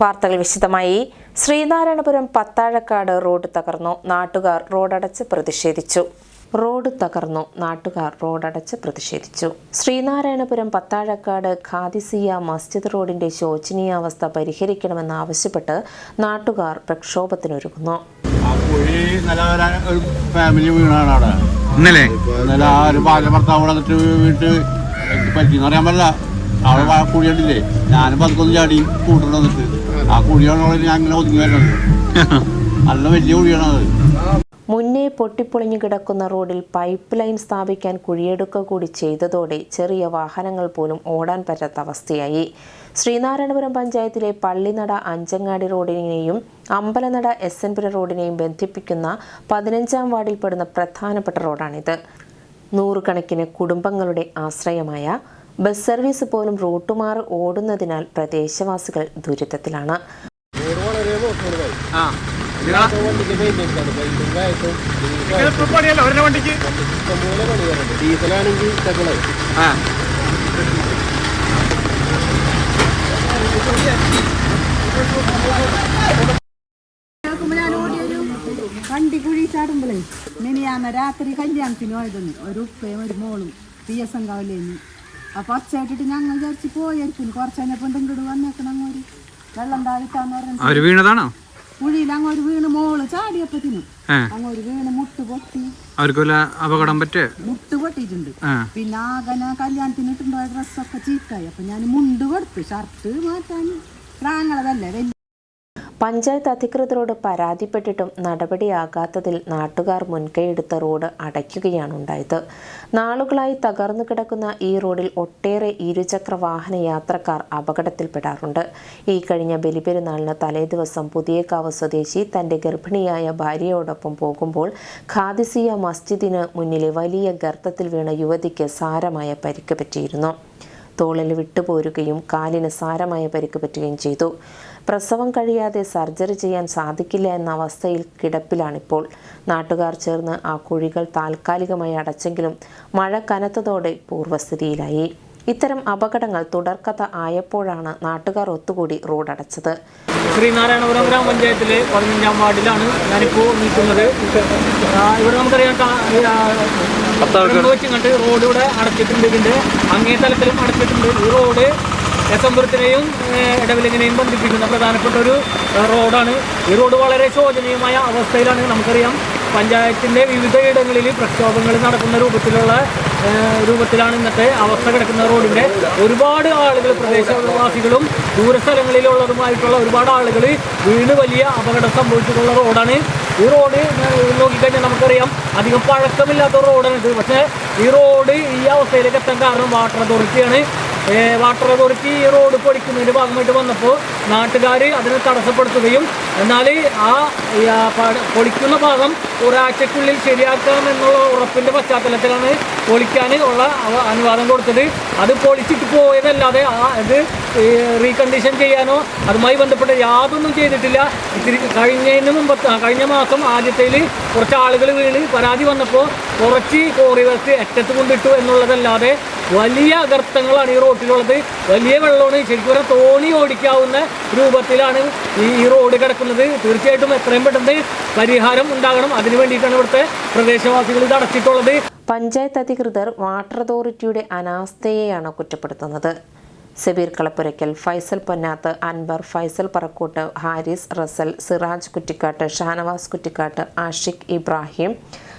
വാർത്തകൾ വിശദമായി. ശ്രീനാരായണപുരം പത്താഴക്കാട് റോഡ് തകർന്നു. നാട്ടുകാർ റോഡടച്ച് പ്രതിഷേധിച്ചു. റോഡ് തകർന്നു. നാട്ടുകാർ റോഡടച്ച് പ്രതിഷേധിച്ചു. ശ്രീനാരായണപുരം പത്താഴക്കാട് ഖാദിസിയ മസ്ജിദ് റോഡിന്റെ ശോചനീയാവസ്ഥ പരിഹരിക്കണമെന്നാവശ്യപ്പെട്ട് നാട്ടുകാർ പ്രക്ഷോഭത്തിനൊരുങ്ങുന്നു. ഫാമിലി വീണാണ് അവിടെ. ഇന്നലെ? ഇന്നലെ ആ ഒരു അവിടെ വീട്ട് പറ്റിയെന്ന് പറ്റില്ല. അവിടെ ഞാനും പതുക്കൊന്നും ചാടി കൂട്ടുകൊണ്ട് വന്നിട്ട്. ആ കുഴിയാണ് അവിടെ? ഞാൻ ഇങ്ങനെ ഒതുങ്ങി വരുന്നത്. നല്ല വലിയ കുഴിയാണ് മുന്നേ പൊട്ടിപ്പൊളിഞ്ഞു കിടക്കുന്ന റോഡിൽ പൈപ്പ് ലൈൻ സ്ഥാപിക്കാൻ കുഴിയെടുക്കുക കൂടി ചെയ്തതോടെ ചെറിയ വാഹനങ്ങൾ പോലും ഓടാൻ പറ്റാത്ത അവസ്ഥയായി. ശ്രീനാരായണപുരം പഞ്ചായത്തിലെ പള്ളിനട അഞ്ചങ്ങാടി റോഡിനെയും അമ്പലനട എസ് എൻ പുര റോഡിനെയും ബന്ധിപ്പിക്കുന്ന പതിനഞ്ചാം വാർഡിൽപ്പെടുന്ന പ്രധാനപ്പെട്ട റോഡാണിത്. നൂറുകണക്കിന് കുടുംബങ്ങളുടെ ആശ്രയമായ ബസ് സർവീസ് പോലും റൂട്ടുമാറി ഓടുന്നതിനാൽ പ്രദേശവാസികൾ ദുരിതത്തിലാണ്. വണ്ടി കുഴി ചാടുമ്പോഴേ മിനിയാന്ന രാത്രി കല്യാണത്തിന് പോയതെന്ന്. ഒരു ഉപ്പയും ഒരു മോളും. പി എസ് എങ്കാവിലേന്ന് അപ്പൊ ഒച്ചയായിട്ടിട്ട് ഞങ്ങൾ വിചാരിച്ച് പോയായിരിക്കും കുറച്ച് കഴിഞ്ഞപ്പോ എന്തെങ്കിലും വന്നേക്കണം അങ്ങോട്ട് വെള്ളം താഴ്ത്താന്ന് പറഞ്ഞു അവർ വീണതാണോ? കുഴിയിൽ അങ്ങോട്ട് വീണ് മോൾ ചാടിയപ്പത്തിനും തിന്നു. അങ്ങോട്ട് വീണ് മുട്ട് പൊട്ടി. അവർക്ക് അപകടം പറ്റേ മുട്ട് പൊട്ടിയിട്ടുണ്ട്. പിന്നെ ആകനെ കല്യാണത്തിന് ഇട്ടുണ്ടായ ഡ്രസ്സൊക്കെ ചീത്തായി അപ്പൊ ഞാൻ മുണ്ട് കൊടുത്തു. ഷർട്ട് മാറ്റാൻ പ്രാങ്ങളതല്ലേ? പഞ്ചായത്ത് അധികൃതരോട് പരാതിപ്പെട്ടിട്ടും നടപടിയാകാത്തതിൽ നാട്ടുകാർ മുൻകൈയെടുത്ത റോഡ് അടയ്ക്കുകയാണ് ഉണ്ടായത് നാളുകളായി തകർന്നു കിടക്കുന്ന ഈ റോഡിൽ ഒട്ടേറെ ഇരുചക്ര വാഹന യാത്രക്കാർ അപകടത്തിൽപ്പെടാറുണ്ട്. ഈ കഴിഞ്ഞ ബലിപെരുന്നാളിന് തലേദിവസം പുതിയകാവ് സ്വദേശി തന്റെ ഗർഭിണിയായ ഭാര്യയോടൊപ്പം പോകുമ്പോൾ ഖാദിസിയ മസ്ജിദിന് മുന്നിലെ വലിയ ഗർത്തത്തിൽ വീണ യുവതിക്ക് സാരമായ പരിക്ക് പറ്റിയിരുന്നു. തോളിൽ വിട്ടുപോരുകയും കാലിന് സാരമായ പരിക്ക് പറ്റുകയും ചെയ്തു. പ്രസവം കഴിയാതെ സർജറി ചെയ്യാൻ സാധിക്കില്ല എന്ന അവസ്ഥയിൽ കിടപ്പിലാണിപ്പോൾ. നാട്ടുകാർ ചേർന്ന് ആ കുഴികൾ താൽക്കാലികമായി അടച്ചെങ്കിലും മഴ കനത്തതോടെ പൂർവസ്ഥിതിയിലായി ഇത്തരം അപകടങ്ങൾ തുടർക്കഥ ആയപ്പോഴാണ് നാട്ടുകാർ ഒത്തുകൂടി റോഡടച്ചത്. ശ്രീനാരായണപുരം ഗ്രാമപഞ്ചായത്തിലെ പതിനഞ്ചാം വാർഡിലാണ് ഞാനിപ്പോൾ നിൽക്കുന്നത്. ഇവിടെ നമുക്കറിയാം റോഡ് ഇവിടെ അടച്ചിട്ടുണ്ട്. ഇതിന്റെ അങ്ങേ തലത്തിലും അടച്ചിട്ടുണ്ട്. ഈ റോഡ് എസംപുരത്തിനെയും ഇടവിലിങ്ങിനെയും ബന്ധിപ്പിക്കുന്ന പ്രധാനപ്പെട്ട ഒരു റോഡാണ്. ഈ റോഡ് വളരെ ശോചനീയമായ അവസ്ഥയിലാണ് നമുക്കറിയാം. പഞ്ചായത്തിന്റെ വിവിധ ഇടങ്ങളിൽ പ്രക്ഷോഭങ്ങൾ നടക്കുന്ന രൂപത്തിലുള്ള രൂപത്തിലാണ് ഇന്നത്തെ അവസ്ഥ കിടക്കുന്ന റോഡിന്റെ ഒരുപാട് ആളുകൾ പ്രദേശവാസികളും ദൂരസ്ഥലങ്ങളിലുള്ളതുമായിട്ടുള്ള ഒരുപാട് ആളുകൾ വീണ് വലിയ അപകടം സംഭവിച്ചിട്ടുള്ള റോഡാണ്. ഈ റോഡ് നോക്കിക്കഴിഞ്ഞാൽ നമുക്കറിയാം അധികം പഴക്കമില്ലാത്ത റോഡാണ് ഇത് പക്ഷേ ഈ റോഡ് ഈ അവസ്ഥയിലേക്ക് എത്താൻ കാരണം വാട്ടർ അതോറിറ്റിയാണ്. വാട്ടർ അതോറിറ്റി ഈ റോഡ് പൊളിക്കുന്നതിന്റെ ഭാഗമായിട്ട് വന്നപ്പോൾ നാട്ടുകാർ അതിനെ തടസ്സപ്പെടുത്തുകയും എന്നാൽ ആ പൊളിക്കുന്ന ഭാഗം ഒരാഴ്ചക്കുള്ളിൽ ശരിയാക്കാം എന്നുള്ള ഉറപ്പിന്റെ പശ്ചാത്തലത്തിലാണ് പൊളിക്കാൻ ഉള്ള അനുവാദം കൊടുത്തത്. അത് പൊളിച്ചിട്ട് പോയതല്ലാതെ ഇത് റീകണ്ടീഷൻ ചെയ്യാനോ അതുമായി ബന്ധപ്പെട്ട് യാതൊന്നും ചെയ്തിട്ടില്ല. ഇത്തിരി കഴിഞ്ഞതിന് മുമ്പ് കഴിഞ്ഞ മാസം ആദ്യത്തേൽ കുറച്ച് ആളുകൾ വീണ് പരാതി വന്നപ്പോൾ കുറച്ച് കോറി എറ്റത്ത് കൊണ്ടിട്ടു എന്നുള്ളതല്ലാതെ വലിയ ഗർത്തങ്ങളാണ് ഈ റോഡിലുള്ളത് വലിയ വെള്ളമാണ്. ശരിക്കും പറഞ്ഞാൽ തോണി ഓടിക്കാവുന്ന രൂപത്തിലാണ് ഈ ഈ റോഡ് കിടക്കുന്നത്. തീർച്ചയായിട്ടും എത്രയും പെട്ടെന്ന് പരിഹാരം ഉണ്ടാകണം. അതിനു വേണ്ടിയിട്ടാണ് ഇവിടുത്തെ പ്രദേശവാസികൾ ഇത് അടച്ചിട്ടുള്ളത്. പഞ്ചായത്ത് അധികൃതർ വാട്ടർ അതോറിറ്റിയുടെ അനാസ്ഥയെയാണ് കുറ്റപ്പെടുത്തുന്നത്. സെബീർ കളപ്പുരയ്ക്കൽ ഫൈസൽ പൊന്നാത്ത് അൻവർ ഫൈസൽ പറക്കൂട്ട് ഹാരിസ് റസൽ സിറാജ് കുറ്റിക്കാട്ട് ഷാനവാസ് കുറ്റിക്കാട്ട് ആഷിഖ് ഇബ്രാഹിം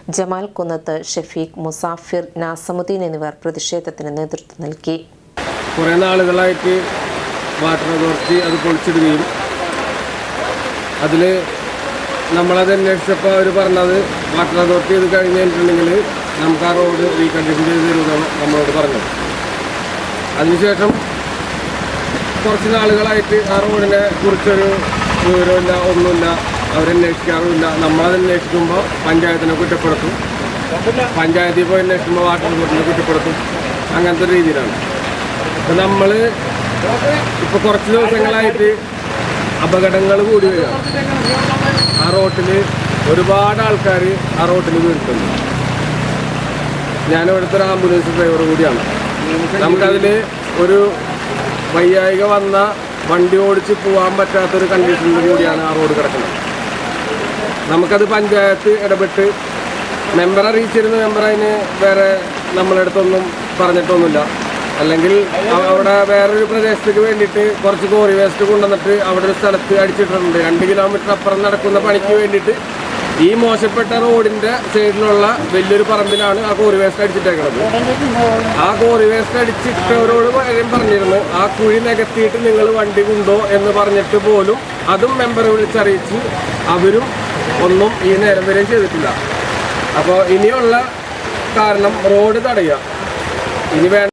ജമാൽ കുന്നത്ത് ഷെഫീഖ് മുസാഫിർ നാസമുദ്ദീൻ എന്നിവർ പ്രതിഷേധത്തിന് നേതൃത്വം നൽകി. കുറേ നാളുകളായിട്ട് വാട്ടർ അതോറിറ്റി അത് പൊളിച്ചിടുകയും അതിൽ നമ്മളത് അന്വേഷിച്ചപ്പോൾ അവർ പറഞ്ഞത് വാട്ടർ അതോറിറ്റി ഇത് കഴിഞ്ഞ് കഴിഞ്ഞിട്ടുണ്ടെങ്കിൽ നമുക്ക് ആ റോഡ് റീകണ്ടീഷൻ ചെയ്ത് തരുമെന്നാണ് നമ്മളോട് പറഞ്ഞത്. അതിനുശേഷം കുറച്ച് നാളുകളായിട്ട് ആ റോഡിനെ കുറിച്ചൊരു വിവരമില്ല ഒന്നുമില്ല. അവരന്വേഷിക്കാറുമില്ല. നമ്മളത് അന്വേഷിക്കുമ്പോൾ പഞ്ചായത്തിനെ കുറ്റപ്പെടുത്തും. പഞ്ചായത്തിൽ പോയി അന്വേഷിക്കുമ്പോൾ വാട്ടർ അതോറിറ്റിനെ കുറ്റപ്പെടുത്തും. അങ്ങനത്തെ രീതിയിലാണ്. അപ്പം നമ്മൾ ഇപ്പോൾ കുറച്ച് ദിവസങ്ങളായിട്ട് അപകടങ്ങൾ കൂടി വരികയാണ്. ആ റോട്ടിൽ ഒരുപാട് ആൾക്കാർ ആ റോട്ടിൽ വീട്ടുന്നു ഞാൻ ഇവിടുത്തെ ഒരു ആംബുലൻസ് ഡ്രൈവർ കൂടിയാണ്. നമുക്കതിൽ ഒരു വയ്യായിക വന്ന വണ്ടി ഓടിച്ച് പോകാൻ പറ്റാത്തൊരു കണ്ടീഷനിൽ കൂടിയാണ് ആ റോഡ് കിടക്കുന്നത്. നമുക്കത് പഞ്ചായത്ത് ഇടപെട്ട് മെമ്പർ അറിയിച്ചിരുന്ന മെമ്പർ അതിന് വേറെ നമ്മളെടുത്തൊന്നും പറഞ്ഞിട്ടൊന്നുമില്ല. അല്ലെങ്കിൽ അവിടെ വേറൊരു പ്രദേശത്തേക്ക് വേണ്ടിയിട്ട് കുറച്ച് കോറി വേസ്റ്റ് കൊണ്ടുവന്നിട്ട് അവിടെ ഒരു സ്ഥലത്ത് അടിച്ചിട്ടുണ്ട് രണ്ട് കിലോമീറ്റർ അപ്പുറം നടക്കുന്ന പണിക്ക് വേണ്ടിയിട്ട് ഈ മോശപ്പെട്ട റോഡിന്റെ സൈഡിലുള്ള വലിയൊരു പറമ്പിലാണ് ആ കോറി വേസ്റ്റ് അടിച്ചിട്ടേക്കുന്നത് ആ കോറി വേസ്റ്റ് അടിച്ചിട്ടവരോട് കാര്യം പറഞ്ഞിരുന്നു. ആ കുഴി നികത്തിയിട്ട് നിങ്ങൾ വണ്ടി കൊണ്ടോ എന്ന് പറഞ്ഞിട്ട് പോലും അതും മെമ്പറെ വിളിച്ചറിയിച്ച് അവരും ഒന്നും ഈ നേരം വരെയും ചെയ്തിട്ടില്ല. അപ്പോൾ ഇനിയുള്ള കാരണം റോഡ് തടയുക. ഇനി വേണ്ട